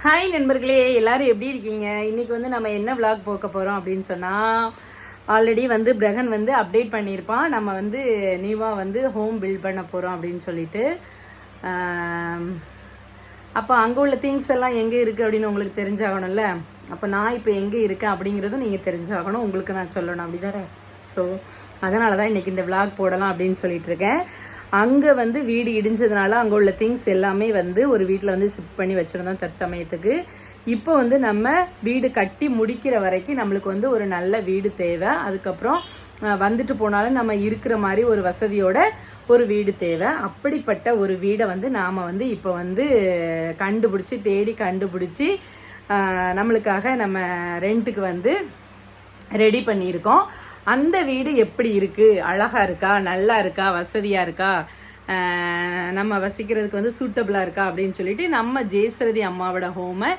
Hi நண்பர்களே. எல்லாரும் எப்படி இருக்கீங்க? இன்னைக்கு வந்து நம்ம என்ன விளாக் போக்க போறோம் அப்படின்னு சொன்னா ஆல்ரெடி வந்து பிரகன் வந்து அப்டேட் பண்ணியிருப்பான். நம்ம வந்து நியூவா வந்து ஹோம் பில்ட் பண்ண போறோம் அப்படின்னு சொல்லிட்டு. அப்போ அங்கே உள்ள திங்ஸ் எல்லாம் எங்கே இருக்குது அப்படின்னு உங்களுக்கு தெரிஞ்சாகணும்ல? அப்போ நான் இப்போ எங்கே இருக்கேன் அப்படிங்கிறதும் நீங்கள் தெரிஞ்சாகணும். உங்களுக்கு நான் சொல்லணும் அப்படிதானே? ஸோ அதனால தான் இன்னைக்கு இந்த விளாக் போடலாம் அப்படின்னு சொல்லிட்டு இருக்கேன். அங்கே வந்து வீடு இடிஞ்சதுனால அங்கே உள்ள திங்ஸ் எல்லாமே வந்து ஒரு வீட்டில் வந்து ஷிஃப்ட் பண்ணி வச்சுருந்தோம் தற்சமயத்துக்கு இப்போ வந்து நம்ம வீடு கட்டி முடிக்கிற வரைக்கும் நம்மளுக்கு வந்து ஒரு நல்ல வீடு தேவை. அதுக்கப்புறம் வந்துட்டு போனாலும் நம்ம இருக்கிற மாதிரி ஒரு வசதியோட ஒரு வீடு தேவை. அப்படிப்பட்ட ஒரு வீடை வந்து நாம் வந்து இப்போ வந்து கண்டுபிடிச்சி தேடி கண்டுபிடிச்சி நம்மளுக்காக நம்ம ரெண்ட்டுக்கு வந்து ரெடி பண்ணியிருக்கோம். அந்த வீடு எப்படி இருக்கு? அழகா இருக்கா? நல்லா இருக்கா? வசதியா இருக்கா? நம்ம வசிக்கிறதுக்கு வந்து சூட்டபிளா இருக்கா அப்படின்னு சொல்லிட்டு நம்ம ஜெயஸ்ரதி அம்மாவோட ஹோமை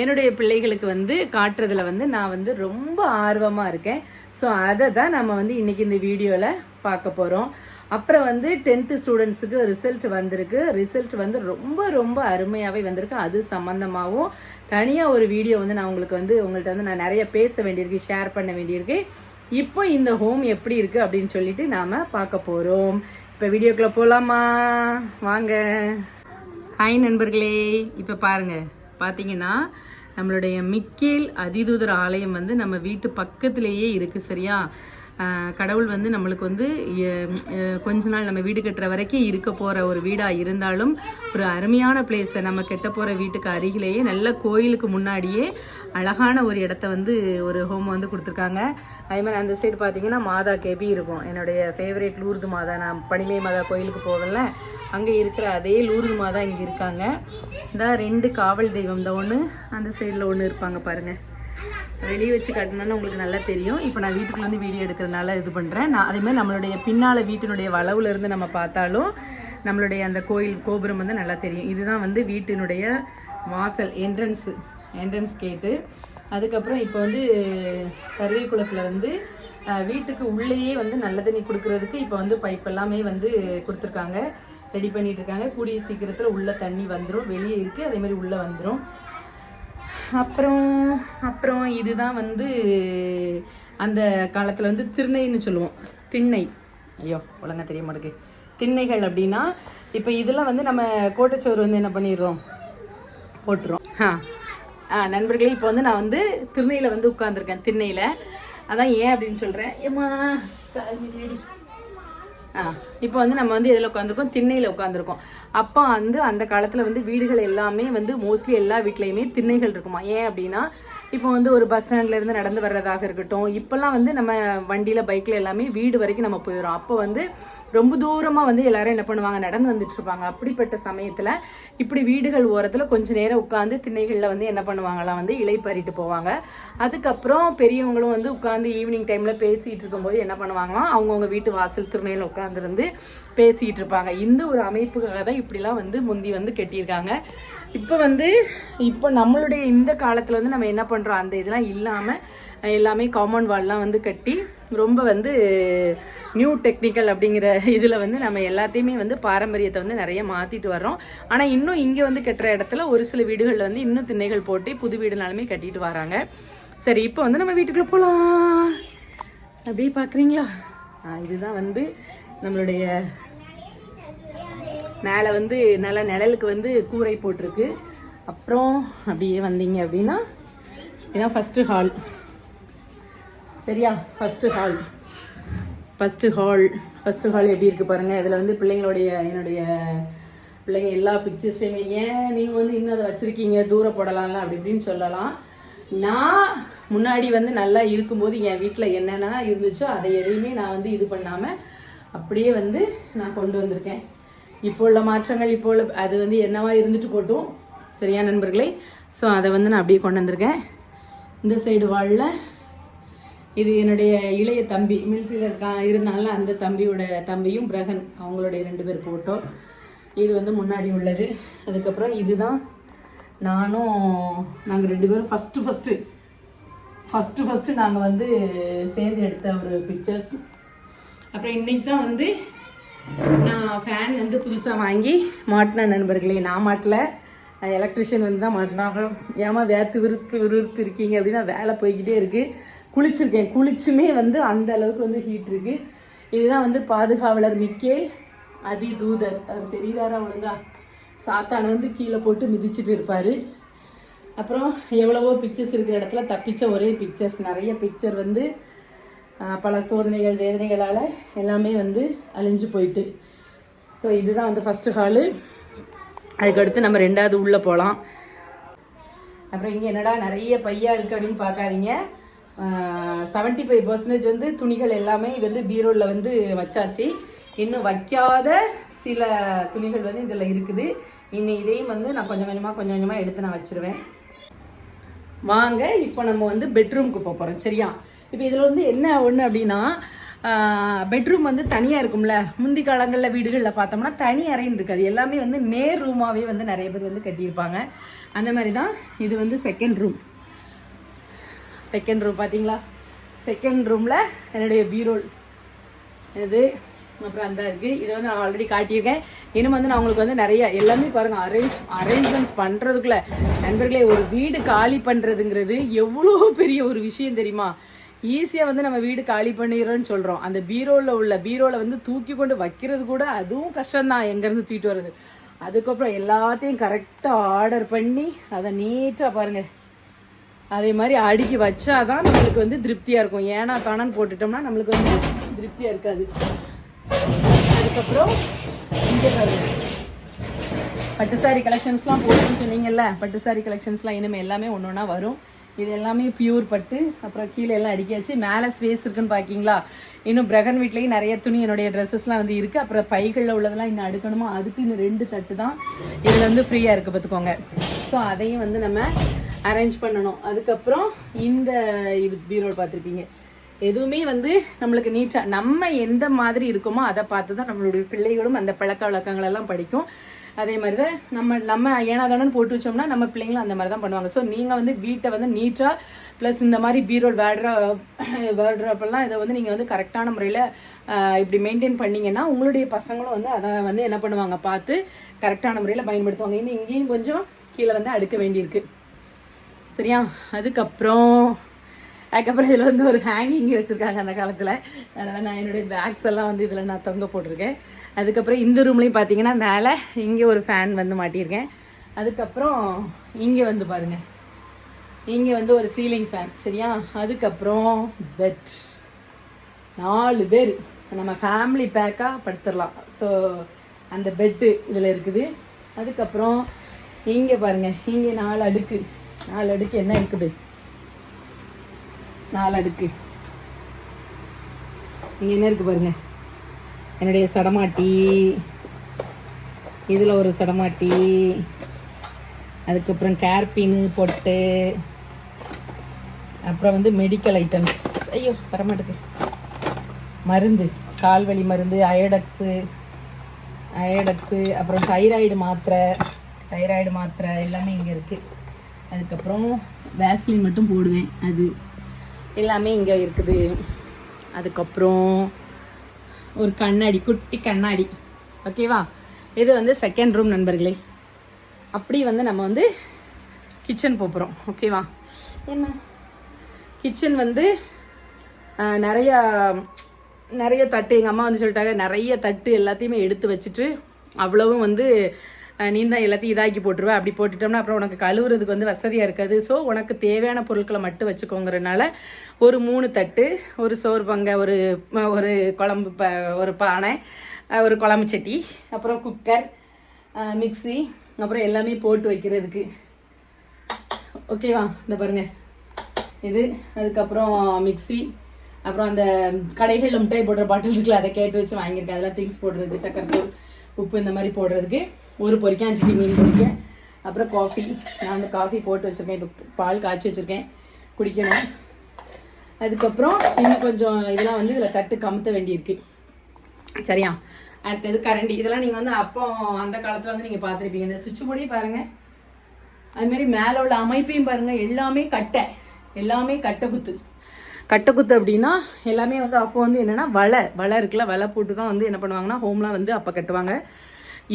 என்னுடைய பிள்ளைகளுக்கு வந்து காட்டுறதுல வந்து நான் வந்து ரொம்ப ஆர்வமா இருக்கேன். ஸோ அதை தான் நம்ம வந்து இன்னைக்கு இந்த வீடியோவில் பார்க்க போறோம். அப்புறம் வந்து டென்த்து ஸ்டூடெண்ட்ஸுக்கு ரிசல்ட் வந்திருக்கு. ரிசல்ட் வந்து ரொம்ப ரொம்ப அருமையாகவே வந்திருக்கு. அது சம்மந்தமாகவும் தனியாக ஒரு வீடியோ வந்து நான் உங்களுக்கு வந்து உங்கள்கிட்ட வந்து நான் நிறைய பேச வேண்டியிருக்கு ஷேர் பண்ண வேண்டியிருக்கு. இப்போ இந்த ஹோம் எப்படி இருக்கு அப்படின்னு சொல்லிட்டு நாம பார்க்க போறோம். இப்போ வீடியோக்குள்ள போலாமா? வாங்க. ஹாய் நண்பர்களே. இப்போ பாருங்க. பார்த்தீங்கன்னா நம்மளுடைய மிக்கேல் அதிதூதர் ஆலயம் வந்து நம்ம வீட்டு பக்கத்திலேயே இருக்கு சரியா? கடவுள் வந்து நம்மளுக்கு வந்து கொஞ்ச நாள் நம்ம வீடு கட்டுற வரைக்கும் இருக்க போகிற ஒரு வீடாக இருந்தாலும் ஒரு அருமையான பிளேஸை நம்ம கெட்ட போகிற வீட்டுக்கு அருகிலேயே நல்ல கோயிலுக்கு முன்னாடியே அழகான ஒரு இடத்த வந்து ஒரு ஹோம் வந்து கொடுத்துருக்காங்க. அதே மாதிரி அந்த சைடு பார்த்தீங்கன்னா மாதா கேபி இருக்கும். என்னுடைய ஃபேவரேட் லூர்து மாதா. நான் பனிமை மாதா கோயிலுக்கு போகல அங்கே இருக்கிற அதே லூர்து மாதா இங்கே இருக்காங்க. இந்த ரெண்டு காவல் தெய்வம் தான் ஒன்று அந்த சைடில் ஒன்று இருப்பாங்க பாருங்கள் வெளியே வச்சு கட்டணும்னு உங்களுக்கு நல்லா தெரியும். இப்போ நான் வீட்டுக்குள்ள வீடியோ எடுக்கிறதுனால இது பண்ணுறேன் நான் அதேமாதிரி நம்மளுடைய பின்னால் வீட்டினுடைய வளவுலேருந்து நம்ம பார்த்தாலும் நம்மளுடைய அந்த கோயில் கோபுரம் வந்து நல்லா தெரியும். இதுதான் வந்து வீட்டினுடைய வாசல் என்ட்ரன்ஸு என்ட்ரன்ஸ் கேட்டு அதுக்கப்புறம் இப்போ வந்து கருவேக்குளத்தில் வந்து வீட்டுக்கு உள்ளேயே வந்து நல்ல தண்ணி கொடுக்கறதுக்கு இப்போ வந்து பைப் எல்லாமே வந்து கொடுத்துருக்காங்க. ரெடி பண்ணிட்டு இருக்காங்க. கூடிய சீக்கிரத்தில் உள்ளே தண்ணி வந்துடும் வெளியே இருக்குது அதே மாதிரி உள்ளே வந்துடும் அப்புறம் அப்புறம் இதுதான் வந்து அந்த காலத்தில் வந்து திருநைன்னு சொல்லுவோம். திண்ணை. ஐயோ ஒழுங்காக தெரிய மாட்டேங்குது. திண்ணைகள் அப்படின்னா இப்போ இதெல்லாம் வந்து நம்ம கோட்டைச்சோறு வந்து என்ன பண்ணிடுறோம்? போட்டுரும் ஆ நண்பர்களே இப்போ வந்து நான் வந்து திருநெயில வந்து உட்காந்துருக்கேன் திண்ணையில். அதான் ஏன் அப்படின்னு சொல்கிறேன் ஏம்மா சாமி இப்போ வந்து நம்ம வந்து எதில் உட்காந்துருக்கோம் திண்ணையில் உட்காந்துருக்கோம் அப்போ வந்து அந்த காலத்தில் வந்து வீடுகள் எல்லாமே வந்து மோஸ்ட்லி எல்லா வீட்லேயுமே திண்ணைகள் இருக்குமா? ஏன் அப்படின்னா இப்போ வந்து ஒரு பஸ் ஸ்டாண்ட்ல இருந்து நடந்து வர்றதாக இருக்கட்டும் இப்போல்லாம் வந்து நம்ம வண்டியில் பைக்கில் எல்லாமே வீடு வரைக்கும் நம்ம போயிடும் அப்போ வந்து ரொம்ப தூரமாக வந்து எல்லாரும் என்ன பண்ணுவாங்க நடந்து வந்துட்டு இருப்பாங்க. அப்படிப்பட்ட சமயத்தில் இப்படி வீடுகள் ஓரத்தில் கொஞ்ச நேரம் உட்காந்து திண்ணைகளில் வந்து என்ன பண்ணுவாங்களாம் வந்து இலை பறிட்டு போவாங்க. அதுக்கப்புறம் பெரியவங்களும் வந்து உட்காந்து ஈவினிங் டைமில் பேசிகிட்டு இருக்கும்போது என்ன பண்ணுவாங்களாம் அவங்கவுங்க வீட்டு வாசல் திருநையில் உட்காந்துருந்து பேசிகிட்டு இருப்பாங்க. இந்த ஒரு அமைப்புக்காக தான் இப்படிலாம் வந்து முந்தி வந்து கெட்டியிருக்காங்க. இப்போ வந்து இப்போ நம்மளுடைய இந்த காலத்தில் வந்து நம்ம என்ன பண்ணுறோம் அந்த இதெல்லாம் இல்லாமல் எல்லாமே காமன் வால்லாம் வந்து கட்டி ரொம்ப வந்து நியூ டெக்னிக்கல் அப்படிங்கிற இதில் வந்து நம்ம எல்லாத்தையுமே வந்து பாரம்பரியத்தை வந்து நிறைய மாற்றிட்டு வர்றோம். ஆனால் இன்னும் இங்கே வந்து கட்டுற இடத்துல ஒரு சில வீடுகளில் வந்து இன்னும் திண்ணைகள் போட்டு புது வீடுனாலுமே கட்டிட்டு வராங்க. சரி இப்போ வந்து நம்ம வீட்டுக்குள்ளே போகலாம் அப்படியே பார்க்குறீங்களா இதுதான் வந்து நம்மளுடைய மேலே வந்து நல்ல நிழலுக்கு வந்து கூரை போட்டிருக்கு. அப்புறம் அப்படியே வந்தீங்க அப்படின்னா இதான் ஃபஸ்ட்டு ஹால் சரியா? First hall first hall first hall எப்படி இருக்குது பாருங்கள் இதில் வந்து பிள்ளைங்களுடைய என்னுடைய பிள்ளைங்க எல்லா பிக்சர்ஸையுமே ஏன் நீங்கள் வந்து இன்னும் அதை வச்சுருக்கீங்க? தூர போடலாம்ல அப்படி இப்படின்னு சொல்லலாம். நான் முன்னாடி வந்து நல்லா இருக்கும்போது என் வீட்டில் என்னென்ன இருந்துச்சோ அதை எதையுமே நான் வந்து இது பண்ணாமல் அப்படியே வந்து நான் கொண்டு வந்திருக்கேன். இப்போ உள்ள மாற்றங்கள் இப்போ உள்ள அது வந்து என்னவா இருந்துட்டு போட்டும். சரியா நண்பர்களே? ஸோ அதை வந்து நான் அப்படியே கொண்டு வந்திருக்கேன். இந்த சைடு வாழில் இது என்னுடைய இளைய தம்பி மிலிட்ரியில் இருக்கா இருந்தாலும் அந்த தம்பியோட தம்பியும் பிரகன் அவங்களுடைய ரெண்டு பேர் போட்டோ இது வந்து முன்னாடி உள்ளது. அதுக்கப்புறம் இதுதான். நானும் நாங்கள் ரெண்டு பேரும் ஃபஸ்ட்டு ஃபஸ்ட்டு ஃபஸ்ட்டு ஃபஸ்ட்டு நாங்கள் வந்து சேர்ந்து எடுத்த ஒரு பிக்சர்ஸ் அப்புறம் இன்னைக்கு தான் வந்து நான் ஃபேன் வந்து புதுசாக வாங்கி மாட்டினேன் நண்பர்களே நான் மாட்டல. எலக்ட்ரிஷியன் வந்து தான் மாட்டினாங்க. ஏமா வேத்து விறுக்கு விறுவிறுத்து இருக்கீங்க அப்படின்னா வேலை போய்கிட்டே இருக்குது குளிச்சிருக்கேன். குளிச்சுமே வந்து அந்த அளவுக்கு வந்து ஹீட் இருக்குது இதுதான் வந்து பாதுகாவலர் மிக்கேல் அதி தூதர் அவர் தெரியுதாரா ஒழுங்கா? சாத்தானை வந்து கீழே போட்டு மிதிச்சிட்டு இருப்பார். அப்புறம் எவ்வளவோ பிக்சர்ஸ் இருக்கிற இடத்துல தப்பிச்ச ஒரே பிக்சர்ஸ் நிறைய பிக்சர் வந்து பல சோதனைகள் வேதனைகளால் எல்லாமே வந்து அழிஞ்சு போயிட்டு. ஸோ இதுதான் வந்து ஃபஸ்ட்டு ஹாலு அதுக்கடுத்து நம்ம ரெண்டாவது உள்ளே போகலாம் அப்புறம் இங்கே என்னடா நிறைய பையா இருக்குது அப்படின்னு பார்க்காதீங்க. செவன்ட்டி ஃபைவ் பர்சன்டேஜ் வந்து துணிகள் எல்லாமே வந்து பீரோவில் வந்து வச்சாச்சு. இன்னும் வைக்காத சில துணிகள் வந்து இதில் இருக்குது. இன்னும் இதையும் வந்து நான் கொஞ்சம் கொஞ்சமாக கொஞ்சம் கொஞ்சமாக எடுத்து நான் வச்சிருவேன். வாங்க இப்போ நம்ம வந்து பெட்ரூம்க்கு போக போகிறோம் சரியா? இப்போ இதில் வந்து என்ன ஒன்று அப்படின்னா பெட்ரூம் வந்து தனியாக இருக்கும்ல. முந்தி காலங்களில் வீடுகளில் பார்த்தோம்னா தனி அறைன்னு இருக்காது எல்லாமே வந்து நேர் ரூமாகவே வந்து நிறைய பேர் வந்து கட்டியிருப்பாங்க. அந்த மாதிரி தான் இது வந்து செகண்ட் ரூம் செகண்ட் ரூம் பார்த்தீங்களா செகண்ட் ரூமில் என்னுடைய பீரோல் இது அப்புறம் அந்த இருக்குது இதை வந்து நான் ஆல்ரெடி காட்டியிருக்கேன். இன்னும் வந்து நான் உங்களுக்கு வந்து நிறைய எல்லாமே பாருங்கள் அரேஞ்ச் அரேஞ்ச்மெண்ட்ஸ் பண்ணுறதுக்குள்ளே நண்பர்களே ஒரு வீடு காலி பண்ணுறதுங்கிறது எவ்வளோ பெரிய ஒரு விஷயம் தெரியுமா? ஈஸியாக வந்து நம்ம வீடு காலி பண்ணிடுறோம்னு சொல்கிறோம் அந்த பீரோவில் உள்ள பீரோவில் வந்து தூக்கி கொண்டு வைக்கிறது கூட அதுவும் கஷ்டம்தான். எங்கேருந்து தூக்கிட்டு வர்றது? அதுக்கப்புறம் எல்லாத்தையும் கரெக்டாக ஆர்டர் பண்ணி அதை நீட்டாக பாருங்கள் அதே மாதிரி அடுக்கி வச்சா தான் நம்மளுக்கு வந்து திருப்தியாக இருக்கும். ஏன்னா தானன்னு போட்டுட்டோம்னா நம்மளுக்கு வந்து திருப்தியாக இருக்காது. அதுக்கப்புறம் இங்கே பாருங்க. பட்டு சாரி கலெக்ஷன்ஸ்லாம் போட்டுன்னு சொன்னீங்கல்ல பட்டு சாரி கலெக்ஷன்ஸ்லாம் இனிமேல் எல்லாமே ஒன்று ஒன்றா வரும். இது எல்லாமே பியூர் பட்டு அப்புறம் கீழே எல்லாம் அடிக்காச்சு மேலே ஸ்பேஸ் இருக்குன்னு பார்க்கிங்களா இன்னும் பிரகன் வீட்லேயும் நிறைய துணி என்னுடைய ட்ரெஸ்ஸஸ்லாம் வந்து இருக்குது அப்புறம் பைகளில் உள்ளதெல்லாம் இன்னும் அடுக்கணுமோ? அதுக்கு இன்னும் ரெண்டு தட்டு தான் இதில் வந்து ஃப்ரீயாக இருக்குது பார்த்துக்கோங்க ஸோ அதையும் வந்து நம்ம அரேஞ்ச் பண்ணணும். அதுக்கப்புறம் இந்த இது பீரோல் பார்த்துருப்பீங்க. எதுவுமே வந்து நம்மளுக்கு நீட்டாக நம்ம எந்த மாதிரி இருக்கோமோ அதை பார்த்து தான் நம்மளுடைய பிள்ளைகளும் அந்த பழக்க வழக்கங்களெல்லாம் படிக்கும். அதே மாதிரி தான் நம்ம நம்ம ஏனாதானு போட்டு வச்சோம்னா நம்ம பிள்ளைங்களும் அந்த மாதிரி தான் பண்ணுவாங்க. ஸோ நீங்கள் வந்து வீட்டை வந்து நீட்டாக ப்ளஸ் இந்த மாதிரி பீரோல் வேடுற வேடுறப்பெல்லாம் இதை வந்து நீங்கள் வந்து கரெக்டான முறையில் இப்படி மெயின்டைன் பண்ணிங்கன்னா உங்களுடைய பசங்களும் வந்து அதை வந்து என்ன பண்ணுவாங்க பார்த்து கரெக்டான முறையில் பயன்படுத்துவாங்க. இன்னும் இங்கேயும் கொஞ்சம் கீழே வந்து அடுக்க வேண்டியிருக்கு. சரியா? அதுக்கப்புறம் அதுக்கப்புறம் இதில் வந்து ஒரு ஹேங்கிங் வச்சுருக்காங்க அந்த காலத்தில். அதனால் நான் என்னுடைய பேக்ஸ் எல்லாம் வந்து இதில் நான் தொங்க போட்டிருக்கேன். அதுக்கப்புறம் இந்த ரூம்லேயும் பார்த்தீங்கன்னா மேலே இங்கே ஒரு ஃபேன் வந்து மாட்டியிருக்கேன். அதுக்கப்புறம் இங்கே வந்து பாருங்கள் இங்கே வந்து ஒரு சீலிங் ஃபேன் சரியா? அதுக்கப்புறம் பெட் நாலு பேர். நம்ம ஃபேமிலி பேக்காக படுத்துடலாம். ஸோ அந்த பெட்டு இதில் இருக்குது. அதுக்கப்புறம் இங்கே பாருங்கள் இங்கே நாலு அடுக்கு. நாலு அடுக்கு என்ன இருக்குது? நாலு அடுக்கு. இங்கே என்ன இருக்குது பாருங்க? என்னுடைய சடமாட்டி. இதில் ஒரு சடமாட்டி. அதுக்கப்புறம் கேர்பின்னு பொட்டு. அப்புறம் வந்து மெடிக்கல் ஐட்டம்ஸ் ஐயோ வரமாட்டேது மருந்து. கால்வலி மருந்து அயோடக்ஸு அயோடக்ஸு அப்புறம் தைராய்டு மாத்திரை தைராய்டு மாத்திரை எல்லாமே இங்கே இருக்குது அதுக்கப்புறம் வேஸ்லின் மட்டும் போடுவேன். அது எல்லாமே இங்கே இருக்குது. அதுக்கப்புறம் ஒரு கண்ணாடி குட்டி கண்ணாடி. ஓகேவா இது வந்து செகண்ட் ரூம் நண்பர்களே. அப்படி வந்து நம்ம வந்து கிச்சன் போகிறோம் ஓகேவா என்ன கிச்சன் வந்து நிறையா நிறைய தட்டு. எங்கள் அம்மா வந்து சொல்லிட்டாங்க நிறைய தட்டு எல்லாத்தையுமே எடுத்து வச்சுட்டு அவ்வளவும் வந்து நீ தான் எல்லாத்தையும் இதாக்கி போட்டுருவேன் அப்படி போட்டுட்டோம்னா அப்புறம் உனக்கு கழுவுறதுக்கு வந்து வசதியாக இருக்காது. ஸோ உனக்கு தேவையான பொருட்களை மட்டும் வச்சுக்கோங்கிறனால ஒரு மூணு தட்டு ஒரு சோறு பங்க ஒரு ஒரு குழம்பு ப ஒரு பானை ஒரு குழம்பு சட்டி அப்புறம் குக்கர் மிக்ஸி அப்புறம் எல்லாமே போட்டு வைக்கிறதுக்கு. ஓகேவா இந்த பாருங்கள் இது அதுக்கப்புறம் மிக்சி அப்புறம் அந்த கடைகளில் மிட்டாய் போடுற பாட்டில் இருக்குல்ல அதை கேட்டு வச்சு வாங்கியிருக்கேன். அதெல்லாம் திங்ஸ் போடுறதுக்கு சக்கரை உப்பு இந்த மாதிரி போடுறதுக்கு. ஒரு பொரிக்கான் சிட்டி மீன் பொரிக்கேன் அப்புறம் காஃபி நான் அந்த காஃபி போட்டு வச்சுருக்கேன். இப்போ பால் காய்ச்சி வச்சுருக்கேன். குடிக்கணும். அதுக்கப்புறம் இன்னும் கொஞ்சம் இதெல்லாம் வந்து இதில் தட்டு கமுத்த வேண்டியிருக்கு. சரியா? அடுத்தது கரண்டி. இதெல்லாம் நீங்கள் வந்து அப்போ அந்த காலத்தில் வந்து நீங்கள் பார்த்துருப்பீங்க. இந்த சுவிட்ச் போர்டையும் பாருங்கள் அதுமாரி மேலே உள்ள அமைப்பையும் பாருங்கள் எல்லாமே கட்டை. எல்லாமே கட்டை குத்து. கட்டை குத்து அப்படின்னா எல்லாமே வந்து அப்போ வந்து என்னன்னா வலை. வலை இருக்குல்ல. வலை போட்டு தான் வந்து என்ன பண்ணுவாங்கன்னா ஹோம்லாம் வந்து அப்போ கட்டுவாங்க.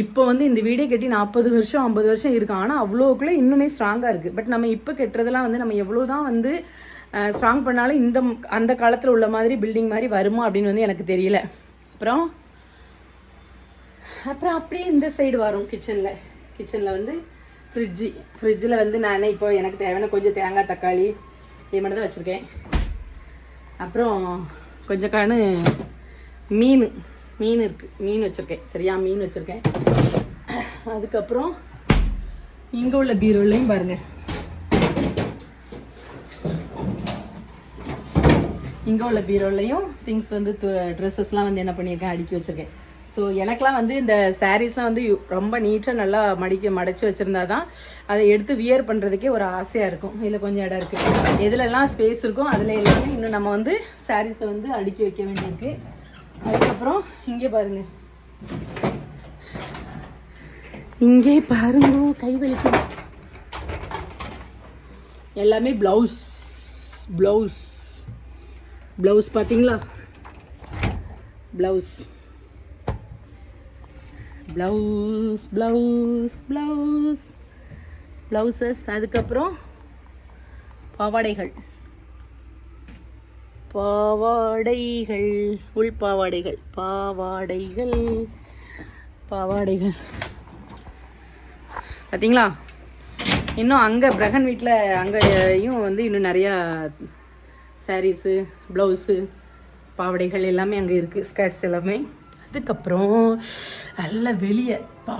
இப்போ வந்து இந்த வீடே கட்டி நாற்பது வருஷம் ஐம்பது வருஷம் இருக்கும் ஆனால் அவ்வளோக்குள்ளே இன்னுமே ஸ்ட்ராங்காக இருக்குது பட் நம்ம இப்போ கட்டுறதெல்லாம் வந்து நம்ம எவ்வளோ தான் வந்து ஸ்ட்ராங் பண்ணாலும் இந்த அந்த காலத்தில் உள்ள மாதிரி பில்டிங் மாதிரி வருமா அப்படின்னு வந்து எனக்கு தெரியல. அப்புறம் அப்புறம் அப்படியே இந்த சைடு வரும் கிச்சனில் கிச்சனில் வந்து ஃப்ரிட்ஜு ஃப்ரிட்ஜில் வந்து நான் இப்போ எனக்கு தேவையான கொஞ்சம் தேங்காய் தக்காளி இது மட்டும் தான் வச்சுருக்கேன். அப்புறம் கொஞ்சம் மீன். மீன் இருக்குது மீன் வச்சுருக்கேன். சரியா? மீன் வச்சுருக்கேன். அதுக்கப்புறம் இங்கே உள்ள பீரோலையும் பாருங்கள் இங்கே உள்ள பீரோலையும் திங்ஸ் வந்து ட்ரெஸ்ஸஸ்லாம் வந்து என்ன பண்ணியிருக்கேன்? அடுக்கி வச்சுருக்கேன். ஸோ எனக்கெலாம் வந்து இந்த சாரீஸ்லாம் வந்து ரொம்ப நீட்டாக நல்லா மடிக்க மடித்து வச்சுருந்தா தான் அதை எடுத்து வியர் பண்ணுறதுக்கே ஒரு ஆசையாக இருக்கும். இதில் கொஞ்சம் இடம் இருக்குது எதுலெல்லாம் ஸ்பேஸ் இருக்கோ அதில் எல்லாமே இன்னும் நம்ம வந்து சாரீஸை வந்து அடுக்கி வைக்க வேண்டியிருக்கு. அதுக்கப்புறம் இங்கே பாருங்க. இங்கே பாருங்க கை வலிக்கும் எல்லாமே ப்ளவுஸ் ப்ளவுஸ் ப்ளவுஸ் பார்த்தீங்களா? Blouse blouse blouse blouse blouses அதுக்கப்புறம் பாவாடைகள். பாவாடைகள். உள் பாவாடைகள். பாவாடைகள். பாவாடைகள். பார்த்தீங்களா இன்னும் அங்கே பிரகன் வீட்டில் அங்கேயும் வந்து இன்னும் நிறையா சாரீஸு ப்ளவுஸு பாவாடைகள் எல்லாமே அங்கே இருக்குது ஸ்கர்ட்ஸ் எல்லாமே. அதுக்கப்புறம் நல்ல வெளியே பா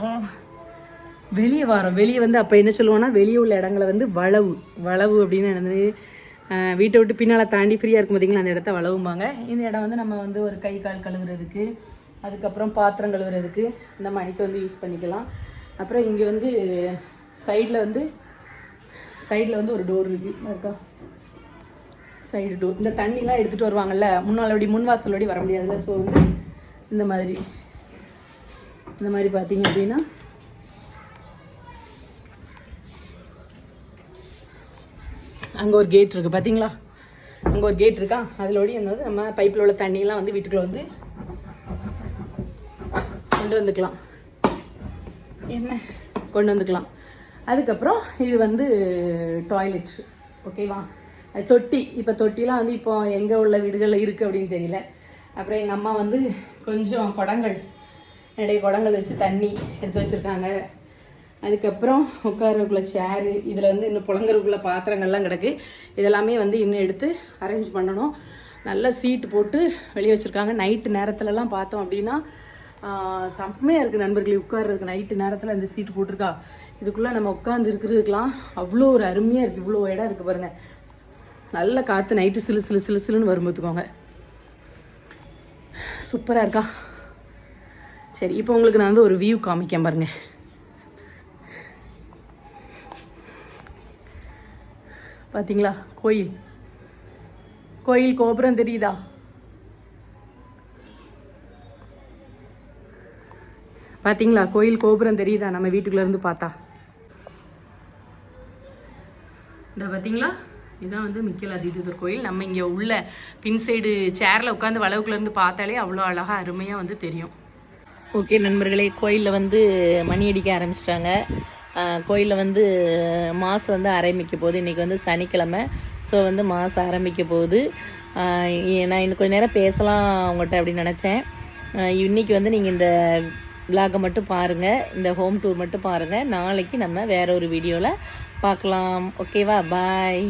வெளியே வரோம். வெளியே வந்து அப்போ என்ன சொல்லுவோன்னா வெளியே உள்ள இடங்களை வந்து வளவு. வளவு அப்படின்னு என்னது? வீட்டை விட்டு பின்னால் தாண்டி ஃப்ரீயாக இருக்கும் பார்த்தீங்களா அந்த இடத்த வளவும்பாங்க இந்த இடம் வந்து நம்ம வந்து ஒரு கை கால் கழுவுறதுக்கு அதுக்கப்புறம் பாத்திரம் கழுவுறதுக்கு இந்த மணிக்கு வந்து யூஸ் பண்ணிக்கலாம். அப்புறம் இங்கே வந்து சைடில் வந்து சைடில் வந்து ஒரு டோர் இருக்கு. இருக்கா சைடு டோர் இந்த தண்ணிலாம் எடுத்துகிட்டு வருவாங்கல்ல முன்னாலோடி முன்வாசலோடி வர முடியாதுல்ல. ஸோ வந்து இந்த மாதிரி இந்த மாதிரி பார்த்தீங்க அப்படின்னா அங்கே ஒரு கேட் இருக்குது பார்த்தீங்களா அங்கே ஒரு கேட் இருக்கா? அதில் ஓடி வந்து நம்ம பைப்பில் உள்ள தண்ணியெல்லாம் வந்து வீட்டுக்குள்ளே வந்து கொண்டு வந்துக்கலாம். என்ன? கொண்டு வந்துக்கலாம். அதுக்கப்புறம் இது வந்து டாய்லெட் ஓகேவா தொட்டி. இப்போ தொட்டிலாம் வந்து இப்போ எங்கே உள்ள வீடுகளில் இருக்குது அப்படின்னு தெரியல. அப்புறம் எங்கள் அம்மா வந்து கொஞ்சம் குடங்கள் நிறைய குடங்கள் வச்சு தண்ணி எடுத்து வச்சுருக்காங்க. அதுக்கப்புறம் உட்காரக்குள்ள சேரு இதில் வந்து இன்னும் புழங்கறதுக்குள்ள பாத்திரங்கள்லாம் கிடக்கு. இதெல்லாமே வந்து இன்னும் எடுத்து அரேஞ்ச் பண்ணணும். நல்ல சீட்டு போட்டு வெளியே வச்சுருக்காங்க. நைட்டு நேரத்துலலாம் பார்த்தோம் அப்படின்னா செம்மையாக இருக்குது நண்பர்களே உட்கார்றதுக்கு நைட்டு நேரத்தில் இந்த சீட்டு போட்டிருக்கா. இதுக்குள்ளே நம்ம உட்காந்து இருக்கிறதுக்கெலாம் அவ்வளோ ஒரு அருமையாக இருக்குது இவ்வளோ இடம் இருக்குது பாருங்கள் நல்ல காற்று நைட்டு சிலு சிலு சிலு சிலுன்னு வரும் சூப்பராக இருக்கா? சரி இப்போ உங்களுக்கு நான் வந்து ஒரு வியூ காமிக்கேன் பாருங்க. பாத்தீங்களா? கோயில். கோயில் கோபுரம் தெரியுதா? பாத்தீங்களா? கோயில் கோபுரம் தெரியுதா? நம்ம வீட்டுக்குள்ள இருந்து பார்த்தா. இந்த பார்த்தீங்களா இதான் வந்து மிக்கல் அதிதூதர் கோயில். நம்ம இங்கே உள்ள பின் சைடு சேரில் உட்காந்து வளவுக்குலேருந்து இருந்து பார்த்தாலே அவ்வளோ அழகாக அருமையாக வந்து தெரியும். ஓகே நண்பர்களே கோயிலில் வந்து மணி அடிக்க ஆரம்பிச்சிட்டாங்க. கோயிலில் வந்து மாதம் வந்து ஆரம்பிக்க போகுது. இன்றைக்கி வந்து சனிக்கிழமை. ஸோ வந்து மாதம் ஆரம்பிக்க போகுது. நான் இன்னும் கொஞ்ச நேரம் பேசலாம் உங்கள்கிட்ட அப்படின்னு நினச்சேன். இன்னைக்கு வந்து நீங்கள் இந்த விலாகை மட்டும் பாருங்கள் இந்த ஹோம் டூர் மட்டும் பாருங்கள் நாளைக்கு நம்ம வேற ஒரு வீடியோவில் பார்க்கலாம் ஓகேவா பாய்